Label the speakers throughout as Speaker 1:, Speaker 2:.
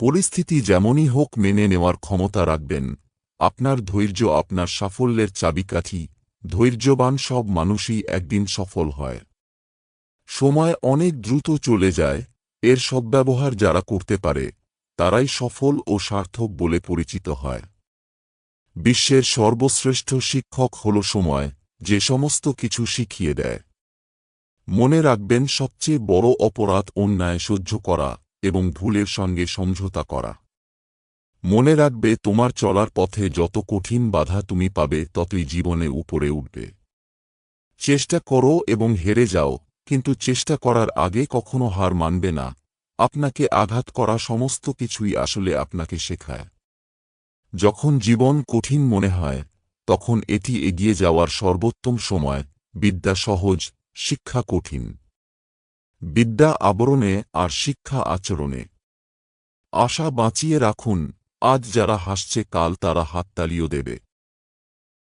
Speaker 1: পরিস্থিতি যেমনই হোক মেনে নেওয়ার ক্ষমতা রাখবেন। আপনার ধৈর্য আপনার সাফল্যের চাবিকাঠি। ধৈর্যবান সব মানুষই একদিন সফল হয়। সময় অনেক দ্রুত চলে যায়। এর সদ্ব্যবহার যারা করতে পারে, তারাই সফল ও সার্থক বলে পরিচিত হয়। বিশ্বের সর্বশ্রেষ্ঠ শিক্ষক হল সময়, যে সমস্ত কিছু শিখিয়ে দেয়। মনে রাখবেন সবচেয়ে বড় অপরাধ অন্যায় সহ্য করা। এবং ভুলের সঙ্গে সমঝোতা করা। মনে রাখবে, তোমার চলার পথে যত কঠিন বাধা তুমি পাবে, ততই জীবনে উপরে উঠবে। চেষ্টা করো এবং হেরে যাও, কিন্তু চেষ্টা করার আগে কখনো হার মানবে না। আপনাকে আঘাত করা সমস্ত কিছুই আসলে আপনাকে শেখায়। যখন জীবন কঠিন মনে হয়, তখন এটি এগিয়ে যাওয়ার সর্বোত্তম সময়, বিদ্যা সহজ, শিক্ষা কঠিন। বিদ্যা আবরণে আর শিক্ষা আচরণে। আশা বাঁচিয়ে রাখুন, আজ যারা হাসছে কাল তারা হাততালিও দেবে।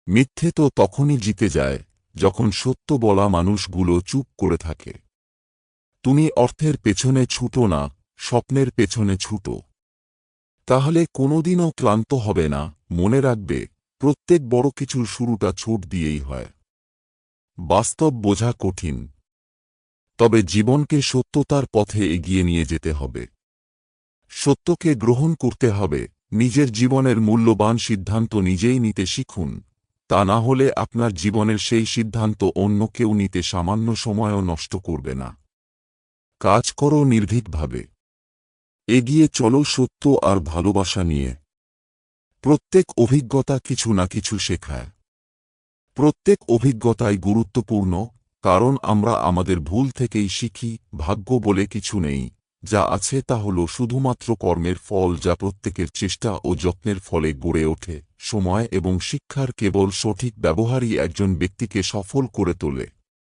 Speaker 1: মিথ্যে তো তখনই জিতে যায়, যখন সত্য বলা মানুষগুলো চুপ করে থাকে। তুমি অর্থের পেছনে ছুটো না, স্বপ্নের পেছনে ছুটো। তাহলে কোনোদিনও ক্লান্ত হবে না, মনে রাখবে, প্রত্যেক বড় কিছুর শুরুটা ছোট দিয়েই হয়। বাস্তব বোঝা কঠিন তবে জীবনকে সত্যতার পথে এগিয়ে নিয়ে যেতে হবে। সত্যকে গ্রহণ করতে হবে, নিজের জীবনের মূল্যবান সিদ্ধান্ত নিজেই নিতে শিখুন, তা না হলে আপনার জীবনের সেই সিদ্ধান্ত অন্য কেউ নিতে সামান্য সময়ও নষ্ট করবে না। কাজ করো নির্ভীকভাবে। এগিয়ে চলো সত্য আর ভালোবাসা নিয়ে। প্রত্যেক অভিজ্ঞতা কিছু না কিছু শেখায়। প্রত্যেক অভিজ্ঞতাই গুরুত্বপূর্ণ কারণ আমরা আমাদের ভুল থেকেই শিখি, ভাগ্য বলে কিছু নেই। যা আছে তা হল শুধুমাত্র কর্মের ফল যা প্রত্যেকের চেষ্টা ও যত্নের ফলে গড়ে ওঠে, সময় এবং শিক্ষার কেবল সঠিক ব্যবহারই একজন ব্যক্তিকে সফল করে তোলে।